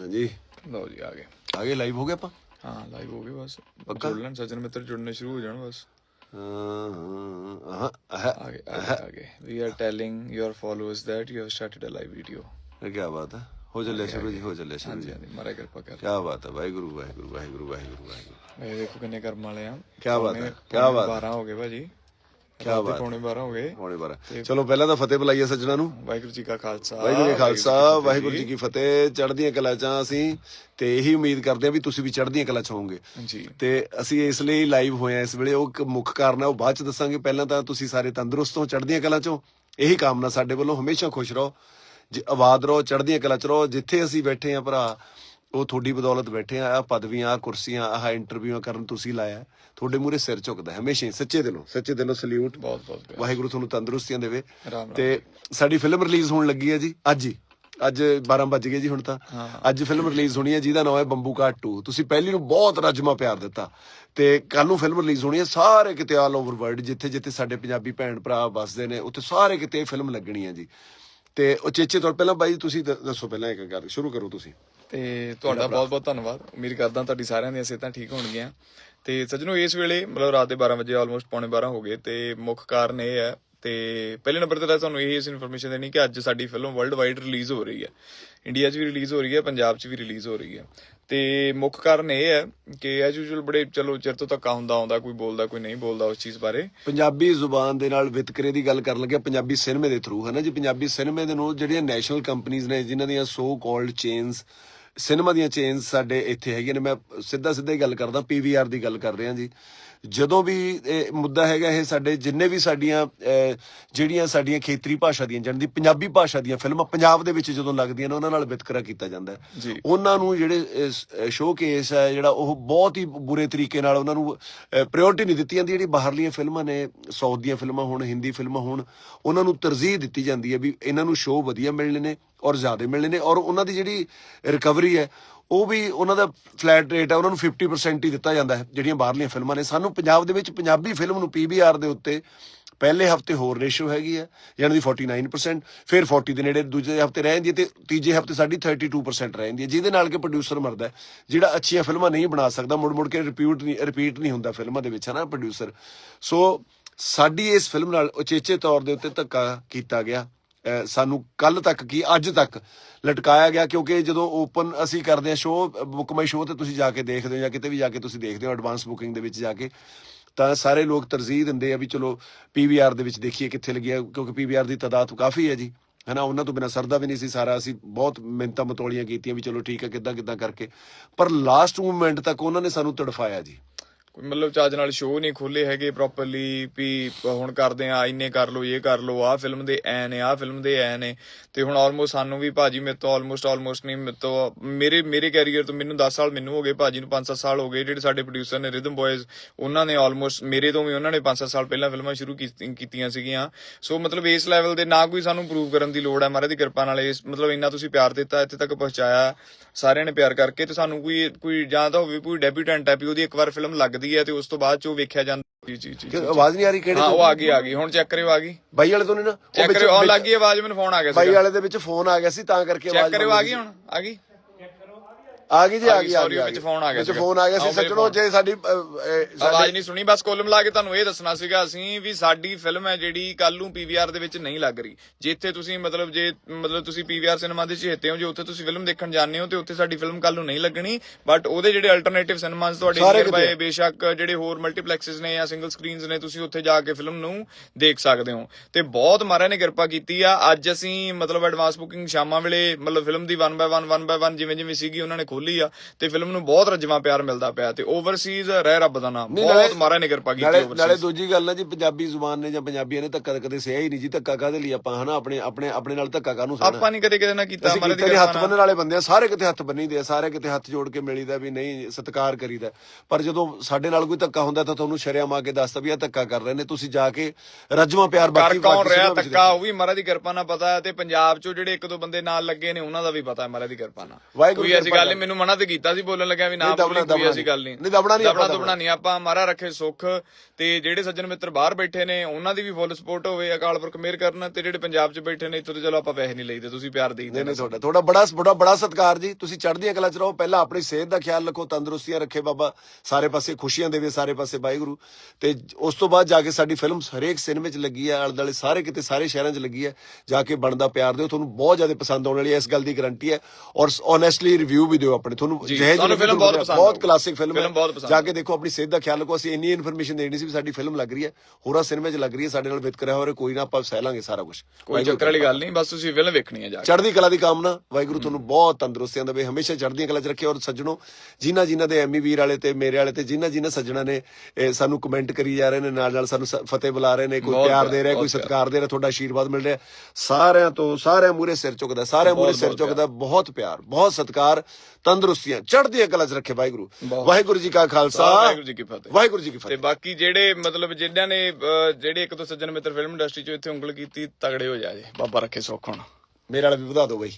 ਹਾਂਜੀ। ਲਓ ਜੀ ਆ ਗਏ। ਆਗੇ ਲਾਈਵ ਹੋ ਗਿਆ ਆਪਾਂ? ਹਾਂ ਲਾਈਵ ਹੋ ਗਏ ਬਸ। ਪੱਕਾ? ਜੁੜ ਲੈਣ ਸੱਜਣ ਮਿੱਤਰ ਜੁੜਨੇ ਸ਼ੁਰੂ ਹੋ ਜਾਣ ਬਸ। ਹਾਂ ਹਾਂ ਆ ਗਏ ਆ ਗਏ ਆ ਗਏ। We are telling your followers that you have started a live video ਇਹ ਕੀ ਬਾਤ ਹੈ। ਹੋ ਚੱਲੇ ਸ਼ੁਰੂ ਜੀ ਹੋ ਚੱਲੇ ਸ਼ੁਰੂ ਹਾਂਜੀ ਜੀ ਹਾਂਜੀ ਮਾਰਾ ਕਿਰਪਾ ਕਰ। ਕੀ ਬਾਤ ਹੈ ਵਾਹਿਗੁਰੂ ਵਾਹਿਗੁਰੂ ਵਾਹਿਗੁਰੂ ਵਾਹਿਗੁਰੂ। ਵਾਹਿਗੁਰੂ ਇਹ ਦੇਖੋ ਕਿੰਨੇ ਕਰਮ ਵਾਲੇ ਆ। ਕਿਆ ਬਾਤ ਹੈ, ਕਿਆ ਬਾਤ ਹੈ। 12 ਹੋ ਗਏ ਭਾਜੀ। ਕਿਆ ਬਾਤ। ਪੌਣੇ 12 ਹੋ ਗਏ। ਪੌਣੇ ਬਾਰਾਂ। ਚਲੋ ਪਹਿਲਾਂ ਤਾਂ ਫਤਿਹ ਬੁਲਾਈਏ ਸੱਜਣਾ ਨੂੰ। ਵਾਹਿਗੁਰੂ ਜੀ ਕਾ ਖਾਲਸਾ ਵਾਹਿਗੁਰੂ ਜੀ ਕਾ ਖਾਲਸਾ ਵਾਹਿਗੁਰੂ ਜੀ ਕੀ ਫਤਿਹ। ਚੜ੍ਹਦੀਆਂ ਕਲਾ ਚ ਅਸੀਂ ਤੇ ਇਹੀ ਉਮੀਦ ਕਰਦੇ ਹਾਂ ਵੀ ਤੁਸੀਂ ਵੀ ਚੜ੍ਹਦੀਆਂ ਕਲਾ ਚ ਹੋਵੋਗੇ। ਜੀ। ਤੇ ਅਸੀਂ ਇਸ ਲਈ ਲਾਈਵ ਹੋਏ ਆ ਇਸ ਵੇਲੇ। ਉਹ ਮੁੱਖ ਕਾਰਨ ਹੈ ਉਹ ਬਾਅਦ ਚ ਦੱਸਾਂਗੇ। ਪਹਿਲਾਂ ਤਾਂ ਤੁਸੀਂ ਸਾਰੇ ਤੰਦਰੁਸਤ ਹੋ ਚੜ੍ਹਦੀਆਂ ਕਲਾ ਚੋਂ ਇਹੀ ਕਾਮਨਾ ਸਾਡੇ ਵੱਲੋਂ। ਹਮੇਸ਼ਾ ਖੁਸ਼ ਰਹੋ ਜੇ ਆਬਾਦ ਰਹੋ ਚੜ੍ਹਦੀਆਂ ਕਲਾ ਚ ਰਹੋ। ਜਿੱਥੇ ਅਸੀਂ ਬੈਠੇ ਆ ਭਰਾ ਉਹ ਤੁਹਾਡੀ ਬਦੌਲਤ ਬੈਠੇ ਆ ਆ ਪਦਵੀਆਂ ਆ ਕੁਰਸੀਆਂ ਆਹ ਇੰਟਰਵਿਊਆਂ ਕਰਨ ਤੁਸੀਂ ਲਾਇਆ। ਤੁਹਾਡੇ ਮੂਹਰੇ ਸਿਰ ਝੁਕਦਾ ਹਮੇਸ਼ਾ ਹੀ, ਸੱਚੇ ਦਿਲੋਂ ਸੱਚੇ ਦਿਲੋਂ ਸਲੂਟ ਬਹੁਤ ਬਹੁਤ। ਵਾਹਿਗੁਰੂ ਤੁਹਾਨੂੰ ਤੰਦਰੁਸਤੀਆਂ ਦੇਵੇ। ਤੇ ਸਾਡੀ ਫਿਲਮ ਰਿਲੀਜ਼ ਹੋਣ ਲੱਗੀ ਹੈ ਜੀ ਅੱਜ ਹੀ। ਅੱਜ 12 ਵੱਜ ਗਏ ਜੀ ਹੁਣ ਤਾਂ। ਅੱਜ ਫਿਲਮ ਰਿਲੀਜ਼ ਹੋਣੀ ਹੈ ਜਿਹਦਾ ਨਾਮ ਹੈ ਬੰਬੂ ਕਾਟ 2 ਤੁਸੀਂ ਪਹਿਲੀ ਨੂੰ ਬਹੁਤ ਰਜਮਾ ਪਿਆਰ ਦਿੱਤਾ। ਤੇ ਕੱਲ ਨੂੰ ਫਿਲਮ ਰਿਲੀਜ਼ ਹੋਣੀ ਹੈ ਸਾਰੇ ਕਿਤੇ ਆਲ ਓਵਰ ਵਰਲਡ ਜਿੱਥੇ ਜਿੱਥੇ ਸਾਡੇ ਪੰਜਾਬੀ ਭੈਣ ਭਰਾ ਵੱਸਦੇ ਨੇ ਉੱਥੇ ਸਾਰੇ ਕਿਤੇ ਫਿਲਮ ਲੱਗਣੀ ਹੈ ਜੀ। ਤੇ ਉਚੇਚੇ ਤੌਰ ਪਹਿਲਾਂ ਬਾਈ ਤੁਸੀਂ ਦੱਸੋ ਪਹਿਲਾਂ ਇੱਕ ਗੱਲ ਸ਼ੁਰੂ ਕਰੋ ਤੁਸੀਂ। ਤੇ ਤੁਹਾਡਾ ਬਹੁਤ ਬਹੁਤ ਧੰਨਵਾਦ। ਉਮੀਦ ਕਰਦਾ ਤੁਹਾਡੀ ਸਾਰਿਆਂ ਦੀਆਂ ਸਿਹਤਾਂ ਠੀਕ ਹੋਣਗੀਆਂ। ਤੇ ਸੱਜਣੋ ਇਸ ਵੇਲੇ ਮਤਲਬ ਰਾਤ ਦੇ 12 ਵਜੇ ਆਲਮੋਸਟ ਪੌਣੇ 12 ਹੋ ਗਏ ਤੇ ਮੁੱਖ ਕਾਰਨ ਇਹ ਹੈ ਤੇ ਪਹਿਲੇ ਨੰਬਰ ਤੇ ਤਾਂ ਤੁਹਾਨੂੰ ਇਹ ਇਸ ਇਨਫੋਰਮੇਸ਼ਨ ਦੇਣੀ ਕਿ ਅੱਜ ਸਾਡੀ ਫਿਲਮ ਵਰਲਡ ਵਾਈਡ ਰਿਲੀਜ਼ ਹੋ ਰਹੀ ਹੈ। ਇੰਡੀਆ 'ਚ ਵੀ ਰਿਲੀਜ਼ ਹੋ ਰਹੀ ਹੈ ਪੰਜਾਬ 'ਚ ਵੀ ਰਿਲੀਜ਼ ਹੋ ਰਹੀ ਹੈ। ਤੇ ਮੁੱਖ ਕਾਰਨ ਇਹ ਹੈ ਕਿ ਐਸ ਯੂਜੂਅਲ ਬੜੇ ਚਲੋ ਚਿਰ ਤੋਂ ਧੱਕਾ ਹੁੰਦਾ ਆਉਂਦਾ ਕੋਈ ਬੋਲਦਾ ਕੋਈ ਨਹੀਂ ਬੋਲਦਾ ਉਸ ਚੀਜ਼ ਬਾਰੇ। ਪੰਜਾਬੀ ਜ਼ੁਬਾਨ ਦੇ ਨਾਲ ਵਿਤਕਰੇ ਦੀ ਗੱਲ ਕਰਨ ਲੱਗਿਆ ਪੰਜਾਬੀ ਸਿਨੇਮੇ ਦੇ ਥਰੂ ਹੈ ਨਾ ਜੀ? ਪੰਜਾਬੀ ਸਿਨੇਮੇ ਦੇ ਨੂੰ ਜਿਹੜੀਆਂ ਨੈਸ਼ਨਲ ਕੰਪਨੀਆਂ ਨੇ ਜਿਨ੍ਹਾਂ ਦੀਆਂ ਸੋ ਕਾਲਡ ਚੇਨਸ ਸਿਨੇਮਾ ਦੀਆਂ ਚੇਨਸ ਸਾਡੇ ਇੱਥੇ ਹੈਗੀਆਂ ਨੇ। ਮੈਂ ਸਿੱਧਾ ਸਿੱਧਾ ਹੀ ਗੱਲ ਕਰਦਾ ਪੀਵੀਆਰ ਦੀ ਗੱਲ ਕਰ ਰਿਹਾ ਜੀ। ਜਦੋਂ ਵੀ ਇਹ ਮੁੱਦਾ ਹੈਗਾ ਇਹ ਸਾਡੇ ਜਿੰਨੇ ਵੀ ਸਾਡੀਆਂ ਜਿਹੜੀਆਂ ਸਾਡੀਆਂ ਖੇਤਰੀ ਭਾਸ਼ਾ ਦੀਆਂ ਦੀ ਪੰਜਾਬੀ ਭਾਸ਼ਾ ਦੀਆਂ ਫਿਲਮਾਂ ਪੰਜਾਬ ਦੇ ਵਿੱਚ ਜਦੋਂ ਲੱਗਦੀਆਂ ਨੇ ਉਹਨਾਂ ਨਾਲ ਵਿਤਕਰਾ ਕੀਤਾ ਜਾਂਦਾ ਹੈ। ਉਹਨਾਂ ਨੂੰ ਜਿਹੜੇ ਸ਼ੋਅ ਕੇਸ ਹੈ ਜਿਹੜਾ ਉਹ ਬਹੁਤ ਹੀ ਬੁਰੇ ਤਰੀਕੇ ਨਾਲ ਉਹਨਾਂ ਨੂੰ ਪ੍ਰਾਇੋਰਟੀ ਨਹੀਂ ਦਿੱਤੀ ਜਾਂਦੀ। ਜਿਹੜੀ ਬਾਹਰਲੀਆਂ ਫਿਲਮਾਂ ਨੇ ਸਾਊਥ ਦੀਆਂ ਫਿਲਮਾਂ ਹੋਣ ਹਿੰਦੀ ਫਿਲਮਾਂ ਹੋਣ ਉਹਨਾਂ ਨੂੰ ਤਰਜੀਹ ਦਿੱਤੀ ਜਾਂਦੀ ਹੈ ਵੀ ਇਹਨਾਂ ਨੂੰ ਸ਼ੋਅ ਵਧੀਆ ਮਿਲਣੇ ਨੇ। ਔਰ ਜ਼ਿਆਦਾ ਮਿਲਣੇ ਨੇ ਔਰ ਉਹਨਾਂ ਦੀ ਜਿਹੜੀ ਰਿਕਵਰੀ ਹੈ, ਉਹ ਵੀ ਉਹਨਾਂ ਦਾ ਫਲੈਟ ਰੇਟ ਹੈ, ਉਹਨਾਂ ਨੂੰ 50% ਹੀ ਦਿੱਤਾ ਜਾਂਦਾ ਹੈ, ਜਿਹੜੀਆਂ ਬਾਹਰਲੀਆਂ ਫਿਲਮਾਂ ਨੇ। ਸਾਨੂੰ ਪੰਜਾਬ ਦੇ ਵਿੱਚ ਪੰਜਾਬੀ ਫਿਲਮ ਨੂੰ ਪੀਵੀਆਰ ਦੇ ਉੱਤੇ ਪਹਿਲੇ ਹਫ਼ਤੇ ਹੋਰ ਰੇਸ਼ੋ ਹੈਗੀ ਹੈ, ਯਾਨੀ ਦੀ 49% ਫਿਰ 40 ਦੇ ਨੇੜੇ ਦੂਜੇ ਹਫ਼ਤੇ ਰਹਿ ਜਾਂਦੀ ਹੈ ਤੇ ਤੀਜੇ ਹਫ਼ਤੇ ਸਾਡੀ 32% ਰਹਿ ਜਾਂਦੀ ਹੈ, ਜਿਹਦੇ ਨਾਲ ਕਿ ਪ੍ਰੋਡਿਊਸਰ ਮਰਦਾ ਜਿਹੜਾ ਅੱਛੀਆਂ ਫਿਲਮਾਂ ਨਹੀਂ ਬਣਾ ਸਕਦਾ, ਮੁੜ ਮੁੜ ਕੇ ਰਿਪੀਟ ਨਹੀਂ ਰਿਪੀਟ ਨਹੀਂ ਹੁੰਦਾ ਫਿਲਮਾਂ ਦੇ ਵਿੱਚ ਹੈ ਨਾ ਪ੍ਰੋਡਿਊਸਰ ਸੋ ਸਾਡੀ ਇਸ ਫਿਲਮ ਨਾਲ ਉਚੇਚੇ ਤੌਰ ਦੇ ਉੱਤੇ ਧੱਕਾ ਕੀਤਾ ਗਿਆ। ਸਾਨੂੰ ਕੱਲ ਤੱਕ ਕੀ ਅੱਜ ਤੱਕ ਲਟਕਾਇਆ ਗਿਆ, ਕਿਉਂਕਿ ਜਦੋਂ ਓਪਨ ਅਸੀਂ ਕਰਦੇ ਹਾਂ ਸ਼ੋਅ ਬੁੱਕ ਮਾਈ ਸ਼ੋਅ ਤੇ ਤੁਸੀਂ ਜਾ ਕੇ ਦੇਖਦੇ ਹੋ ਜਾਂ ਕਿਤੇ ਵੀ ਜਾ ਕੇ ਤੁਸੀਂ ਦੇਖਦੇ ਹੋ ਐਡਵਾਂਸ ਬੁਕਿੰਗ ਦੇ ਵਿੱਚ ਜਾ ਕੇ, ਤਾਂ ਸਾਰੇ ਲੋਕ ਤਰਜੀਹ ਦਿੰਦੇ ਆ ਵੀ ਚਲੋ ਪੀਵੀਆਰ ਦੇ ਵਿੱਚ ਦੇਖੀਏ ਕਿੱਥੇ ਲੱਗੀ ਆ, ਕਿਉਂਕਿ ਪੀਵੀਆਰ ਦੀ ਤਾਦਾਦ ਕਾਫੀ ਹੈ ਜੀ, ਹਨਾ? ਉਹਨਾਂ ਤੋਂ ਬਿਨਾ ਸਰਦਾ ਵੀ ਨਹੀਂ ਸੀ ਸਾਰਾ, ਅਸੀਂ ਬਹੁਤ ਮਿੰਤਾਂ ਮਤੋਲੀਆਂ ਕੀਤੀਆਂ ਵੀ ਚਲੋ ਠੀਕ ਹੈ ਕਿੱਦਾਂ ਕਿੱਦਾਂ ਕਰਕੇ। ਪਰ ਲਾਸਟ ਮੂਮੈਂਟ ਤੱਕ ਉਹਨਾਂ ਨੇ ਸਾਨੂੰ ਤੜਫਾਇਆ ਜੀ। ਕੋਈ ਮਤਲਬ ਚੱਜ ਨਾਲ ਸ਼ੋਅ ਨਹੀਂ ਖੋਲੇ ਹੈਗੇ ਪ੍ਰੋਪਰਲੀ ਵੀ ਹੁਣ ਕਰਦੇ ਆ ਇੰਨੇ ਕਰ ਲਓ, ਇਹ ਕਰ ਲਓ, ਆਹ ਫਿਲਮ ਦੇ ਐ ਨੇ ਆਹ ਫਿਲਮ ਦੇ ਐ ਨੇ ਤੇ ਹੁਣ ਆਲਮੋਸਟ ਸਾਨੂੰ ਵੀ ਭਾਜੀ ਮੇਰੇ ਤੋਂ ਆਲਮੋਸਟ ਆਲਮੋਸਟ ਨਹੀਂ, ਮੇਰੇ ਤੋਂ, ਮੇਰੇ ਮੇਰੇ ਕੈਰੀਅਰ ਤੋਂ ਮੈਨੂੰ 10 ਸਾਲ ਮੈਨੂੰ ਹੋ ਗਏ, ਭਾਜੀ ਨੂੰ 5-7 ਸਾਲ ਹੋ ਗਏ, ਜਿਹੜੇ ਸਾਡੇ ਪ੍ਰੋਡਿਊਸਰ ਨੇ ਰਿਦਮ ਬॉयਜ਼ ਉਹਨਾਂ ਨੇ ਆਲਮੋਸਟ ਮੇਰੇ ਤੋਂ ਵੀ ਉਹਨਾਂ ਨੇ 5-7 ਸਾਲ ਪਹਿਲਾਂ ਫਿਲਮਾਂ ਸ਼ੁਰੂ ਕੀਤੀਆਂ ਸੀਗੀਆਂ। ਸੋ ਮਤਲਬ ਇਸ ਲੈਵਲ ਦੇ ਨਾ ਕੋਈ ਸਾਨੂੰ ਪ੍ਰੂਵ ਕਰਨ ਦੀ ਲੋੜ ਹੈ, ਮਹਾਰਾਜ ਦੀ ਕਿਰਪਾ ਨਾਲ ਇਸ, ਮਤਲਬ ਇੰਨਾ ਤੁਸੀਂ ਪਿਆਰ ਦਿੱਤਾ, ਇੱਥੇ ਤੱਕ ਪਹੁੰਚਾਇਆ, ਸਾਰਿਆਂ ਨੇ ਪਿਆਰ ਕਰਕੇ ਤੇ ਸਾਨੂੰ ਕੋਈ ਕੋਈ ਜਾਂ ਤਾਂ ਹੋਵੇ, ਕੋਈ ਡੈਬਿਊਟੈਂਟ ਹੈ ਵੀ ਉਹਦੀ ਇੱਕ ਵਾਰ ਫਿਲਮ ਲੱਗਦੀ ਹੈ ਤੇ ਉਸ ਤੋਂ ਬਾਅਦ ਚ ਉਹ ਵੇਖਿਆ ਜਾਂਦਾ ਜੀ ਜੀ ਜੀ ਆਵਾਜ਼ ਨਹੀਂ ਆ ਰਹੀ ਕਿਹੜੇ ਹਾਂ ਉਹ ਆ ਗਈ ਆ ਗਈ। ਹੁਣ ਚੈੱਕ ਕਰਿਓ ਆ ਗਈ। ਬਾਈ ਵਾਲੇ ਤੋਂ ਨਹੀਂ ਨਾ? ਉਹ ਚੈੱਕ ਵਿੱਚ- ਕਰਿਓ ਆਉਣ ਲੱਗ ਗਈ ਆਵਾਜ਼ ਮੈਨੂੰ ਫੋਨ ਆ ਗਿਆ ਬਾਈ ਸੀ ਵਾਲੇ ਦੇ ਵਿੱਚ ਫੋਨ ਆ ਗਿਆ ਸੀ ਤਾਂ ਕਰਕੇ ਚੈੱਕ ਆਵਾਜ਼ ਕਰਿਓ ਆ। ਗਈ ਹੁਣ ਆ ਗਈ? ਆ ਗਈ ਜੀ ਆ ਗਈ, ਆ ਗਈ ਵਿੱਚ phone ਆ ਗਿਆ ਵਿੱਚ। ਫੋਨ ਆ ਗਿਆ ਸੀ ਸੱਜਣੋ। ਜੇ ਸਾਡੀ ਆਵਾਜ਼ ਨਹੀਂ ਸੁਣੀ ਬਸ ਕੋਲਮ ਲਾ ਕੇ ਤੁਹਾਨੂੰ ਇਹ ਦੱਸਣਾ ਸੀਗਾ ਅਸੀਂ ਵੀ ਸਾਡੀ ਫਿਲਮ ਹੈ ਜਿਹੜੀ ਕੱਲ ਨੂੰ ਪੀਵੀਆਰ ਦੇ ਵਿੱਚ ਨਹੀਂ ਲੱਗ ਰਹੀ ਜਿੱਥੇ ਤੁਸੀਂ ਮਤਲਬ ਜੇ ਮਤਲਬ ਤੁਸੀਂ ਪੀਵੀਆਰ ਸਿਨੇਮਾ ਦੇ ਚਹੇਤੇ ਹੋ ਜੇ ਉੱਥੇ ਤੁਸੀਂ ਫਿਲਮ ਦੇਖਣ ਜਾਂਦੇ ਹੋ ਤੇ ਉੱਥੇ ਸਾਡੀ ਫਿਲਮ ਕੱਲ ਨੂੰ ਨਹੀਂ ਲੱਗਣੀ ਬਟ ਉਹਦੇ ਜਿਹੜੇ ਅਲਟਰਨੇਟਿਵ ਸਿਨੇਮਾਸ ਤੁਹਾਡੇ ਨੀਅਰ ਬਾਏ। ਬੇਸ਼ੱਕ ਜਿਹੜੇ ਹੋਰ ਮਲਟੀਪਲੈਕਸਸ ਨੇ ਜਾਂ ਸਿੰਗਲ ਸਕਰੀਨਸ ਨੇ ਤੁਸੀਂ ਉੱਥੇ ਜਾ ਕੇ ਫਿਲਮ ਨੂੰ ਦੇਖ ਸਕਦੇ ਹੋ ਤੇ ਬਹੁਤ ਮਹਾਰਾਜ ਨੇ ਕਿਰਪਾ ਕੀਤੀ ਆ ਅੱਜ ਅਸੀਂ ਮਤਲਬ ਐਡਵਾਂਸ ਬੁਕਿੰਗ ਸ਼ਾਮਾਂ ਵੇਲੇ ਮਤਲਬ ਫਿਲਮ ਦੀ 1 ਬਾय 1 1 ਬਾय 1 ਜਿਵੇਂ ਜਿਵੇਂ ਸੀਗੀ ਉਹਨਾਂ ਨੇ ਖੋਲੀ ਆ ਤੇ ਫਿਲਮ ਨੂੰ ਬਹੁਤ ਰੱਜਵਾ ਪਿਆਰ ਮਿਲਦਾ ਪਿਆ ਤੇ ਓਵਰਸੀਜ਼ ਰਹਿ ਰੱਬ ਦਾ ਨਾਮ। ਬਹੁਤ ਮਹਾਰਾਜ ਨੇ ਕਿਰਪਾ ਕੀਤੀ ਨਾਲੇ ਨਾਲੇ ਓਵਰਸੀਜ਼ ਦੂਜੀ ਗੱਲ ਨਾ ਜੀ ਪੰਜਾਬੀ ਜ਼ੁਬਾਨ ਨੇ ਜਾਂ ਪੰਜਾਬੀਆਂ ਨੇ ਧੱਕਾ ਕਦੇ ਸਿਆ ਹੀ ਨਹੀਂ ਜੀ ਧੱਕਾ ਕਾਹਦੇ ਲਈ ਆਪਾਂ ਹਨਾ ਆਪਣੇ ਆਪਣੇ ਆਪਣੇ ਨਾਲ ਧੱਕਾ ਕਾਹਨੂੰ ਸਹਿਣਾ ਆਪਾਂ ਨਹੀਂ ਕਦੇ ਕਿਤੇ ਨਾ ਕੀਤਾ ਮਹਾਰਾਜ ਦੀ ਹੱਥ ਬੰਨਣ ਵਾਲੇ ਬੰਦੇ ਆ ਸਾਰੇ ਕਿਤੇ ਹੱਥ ਬੰਨੀਦੇ ਆ ਸਾਰੇ ਕਿਤੇ ਹੱਥ ਜੋੜ ਕੇ ਮਿਲੀਦਾ ਵੀ ਨਹੀਂ ਸਤਿਕਾਰ ਕਰੀਦਾ। ਪਰ ਜਦੋਂ ਸਾਡੇ ਨਾਲ ਕੋਈ ਧੱਕਾ ਹੁੰਦਾ ਤਾਂ ਤੁਹਾਨੂੰ ਸ਼ਰਿਆਮ ਆ ਕੇ ਦੱਸਦਾ ਵੀ ਇਹ ਧੱਕਾ ਕਰ ਰਹੇ ਨੇ ਤੁਸੀਂ ਜਾ ਕੇ ਰਜਮਾ ਪਿਆਰ ਬਾਕੀ ਕੌਣ ਰਿਹਾ ਧੱਕਾ ਉਹ ਵੀ ਮਹਾਰਾਜ ਦੀ ਕਿਰਪਾ ਨਾਲ ਪਤਾ ਹੈ ਤੇ ਪੰਜਾਬ ਚੋਂ ਜਿਹੜੇ ਇੱਕ ਦੋ ਬੰਦੇ ਨਾਲ ਲੱਗੇ ਨੇ ਉਹਨਾਂ ਦਾ ਵੀ ਪਤਾ ਹੈ ਮਹਾਰਾਜ ਦੀ ਕਿਰਪਾ ਨਾਲ। ਵਾਹਿਗੁਰੂ ਕੋਈ ਐਸੀ ਗੱਲ ਨਹੀਂ। ਮੈਨੂੰ ਮੈਨੂੰ ਤੇ ਕੀਤਾ ਸੀ ਬੋਲਣ ਲੱਗਿਆ ਵੀ ਨਾ ਬੋਲੀ ਕੋਈ ਐਸੀ ਗੱਲ ਨਹੀਂ। ਨਹੀਂ, ਦਬਣਾ ਨਹੀਂ ਦਬਣਾ ਆਪਾਂ ਦੁਬਣਾ ਨਹੀਂ ਆਪਾਂ ਮਾਰਾ ਰੱਖੇ ਸੁੱਖ। ਤੇ ਜਿਹੜੇ ਸੱਜਣ ਮਿੱਤਰ ਬਾਹਰ ਬੈਠੇ ਨੇ ਉਹਨਾਂ ਦੀ ਵੀ ਫੁੱਲ ਸਪੋਰਟ ਹੋਵੇ ਅਕਾਲ ਪੁਰਖ ਮਿਹਰ ਕਰਨ ਤੇ ਜਿਹੜੇ ਪੰਜਾਬ 'ਚ ਬੈਠੇ ਨੇ ਇੱਥੋਂ ਤੇ ਚਲੋ ਆਪਾਂ ਪੈਸੇ ਨਹੀਂ ਲਈਦੇ ਤੁਸੀਂ ਪਿਆਰ ਦੇਈਦੇ ਨਹੀਂ ਤੁਹਾਡਾ ਤੁਹਾਡਾ ਬੜਾ ਬੜਾ ਬੜਾ ਸਤਿਕਾਰ ਜੀ। ਤੁਸੀਂ ਚੜ੍ਹਦੀਆਂ ਕਲਾ ਚ ਰਹੋ ਪਹਿਲਾਂ ਆਪਣੀ ਸਿਹਤ ਦਾ ਖਿਆਲ ਰੱਖੋ ਤੰਦਰੁਸਤੀਆਂ ਰੱਖੇ ਬਾਬਾ। ਸਾਰੇ ਪਾਸੇ ਖੁਸ਼ੀਆਂ ਦੇਵੇ ਸਾਰੇ ਪਾਸੇ ਵਾਹਿਗੁਰੂ। ਤੇ ਉਸ ਤੋਂ ਬਾਅਦ ਜਾ ਕੇ ਸਾਡੀ ਫਿਲਮ ਹਰੇਕ ਸਿਨੇਮੇ 'ਚ ਲੱਗੀ ਹੈ ਆਲੇ ਦੁਆਲੇ ਸਾਰੇ ਕਿਤੇ ਸਾਰੇ ਸ਼ਹਿਰਾਂ 'ਚ ਲੱਗੀ ਹੈ ਜਾ ਕੇ ਬਣਦਾ ਪਿਆਰ ਦਿਓ ਤੁਹਾਨੂੰ ਬਹੁਤ ਜ਼ਿਆਦਾ ਪਸੰਦ ਆਉਣ ਵਾਲੀ ਹੈ ਇਸ ਗੱਲ ਦੀ ਗਾਰੰਟੀ ਹੈ। ਔਰ ਓਨੈਸਟਲੀ ਰਿਵਿਊ ਵੀ ਦਿਓ ਆਪਣੇ ਤੁਹਾਨੂੰ ਜੀ, ਜਿਹੇ ਜਿਹੇ film ਬਹੁਤ ਪਸੰਦ ਬਹੁਤ। ਕਲਾਸਿਕ ਫਿਲਮ ਪਸੰਦ ਜਾ ਕੇ ਦੇਖੋ ਆਪਣੀ ਸਿਹਤ ਦਾ ਖਿਆਲ ਰੱਖੋ ਅਸੀਂ ਇੰਨੀ ਇਨਫੋਰਮੇਸ਼ਨ ਦੇਣੀ ਸੀ ਵੀ ਸਾਡੀ ਫਿਲਮ ਲੱਗ ਰਹੀ ਹੈ। ਹੋਰਾਂ ਸਿਨੇਮੇ 'ਚ ਲੱਗ ਰਹੀ ਹੈ ਸਾਡੇ ਨਾਲ ਵਿਤਕਰਿਆ ਹੋ ਰਿਹਾ ਕੋਈ ਨਾ ਆਪਾਂ ਸਹਿ ਲਾਂਗੇ ਸਾਰਾ ਕੁਝ ਕੋਈ ਚੱਕਰ ਵਾਲੀ ਗੱਲ ਨਹੀਂ ਬਸ ਤੁਸੀਂ ਫਿਲਮ ਵੇਖਣੀ ਹੈ ਜਾ ਕੇ। ਚੜ੍ਹਦੀ ਕਲਾ ਦੀ ਕਾਮਨਾ ਵਾਹਿਗੁਰੂ ਤੁਹਾਨੂੰ ਬਹੁਤ ਤੰਦਰੁਸਤੀਆਂ ਦੇਵੇ। ਹਮੇਸ਼ਾ ਚੜ੍ਹਦੀਆਂ ਕਲਾ 'ਚ ਰੱਖੇ ਔਰ ਸੱਜਣੋ ਜਿਨ੍ਹਾਂ ਜਿਨ੍ਹਾਂ ਦੇ ਐਮੀ ਵੀਰ ਵਾਲੇ ਤੇ ਮੇਰੇ ਵਾਲੇ ਤੇ ਜਿਨ੍ਹਾਂ ਜਿਨ੍ਹਾਂ ਸੱਜਣਾ ਨੇ ਸਾਨੂੰ ਕਮੈਂਟ ਕਰੀ ਜਾ ਰਹੇ ਨੇ ਨਾਲ ਨਾਲ ਸਾਨੂੰ ਫਤਿਹ ਬੁਲਾ ਰਹੇ ਨੇ ਕੋਈ ਪਿਆਰ ਦੇ ਰਿਹਾ ਕੋਈ। ਸਤਿਕਾਰ ਦੇ ਰਿਹਾ ਤੁਹਾਡਾ ਆਸ਼ੀਰਵਾਦ ਮਿਲ ਰਿਹਾ। ਸਾਰਿਆਂ ਤੋਂ ਸਾਰਿਆਂ ਮੂਰੇ ਸਿਰ ਝੁਕਦਾ ਸਾਰਿਆਂ ਮੂਰੇ ਸਿਰ ਝੁਕਦਾ ਬਹੁਤ ਪਿਆਰ ਬਹੁਤ ਸਤਿਕਾਰ। ਤੰਦਰੁਸਤੀਆਂ ਚੜ੍ਹਦੀਆਂ ਕਲਾ 'ਚ ਰੱਖੇ ਵਾਹਿਗੁਰੂ। ਵਾਹਿਗੁਰੂ ਜੀ ਕਾ ਖਾਲਸਾ। ਵਾਹਿਗੁਰੂ ਜੀ ਕੀ ਫਤਿਹ। ਵਾਹਿਗੁਰੂ ਜੀ ਕੀ ਤੇ ਫਤਿਹ। ਬਾਕੀ ਜਿਹੜੇ ਮਤਲਬ ਜਿਨ੍ਹਾਂ ਨੇ ਜਿਹੜੇ ਇੱਕ ਦੋ ਸੱਜਣ ਮਿੱਤਰ ਫਿਲਮ ਇੰਡਸਟਰੀ 'ਚ ਇੱਥੇ ਉਂਗਲ ਕੀਤੀ ਤਗੜੇ ਹੋ ਜਾ ਜੇ। ਬਾਬਾ ਰੱਖੇ ਸੁੱਖ ਹੁਣ। ਮੇਰੇ ਵਾਲਾ ਵੀ ਵਧਾ ਦਿਓ ਬਾਈ।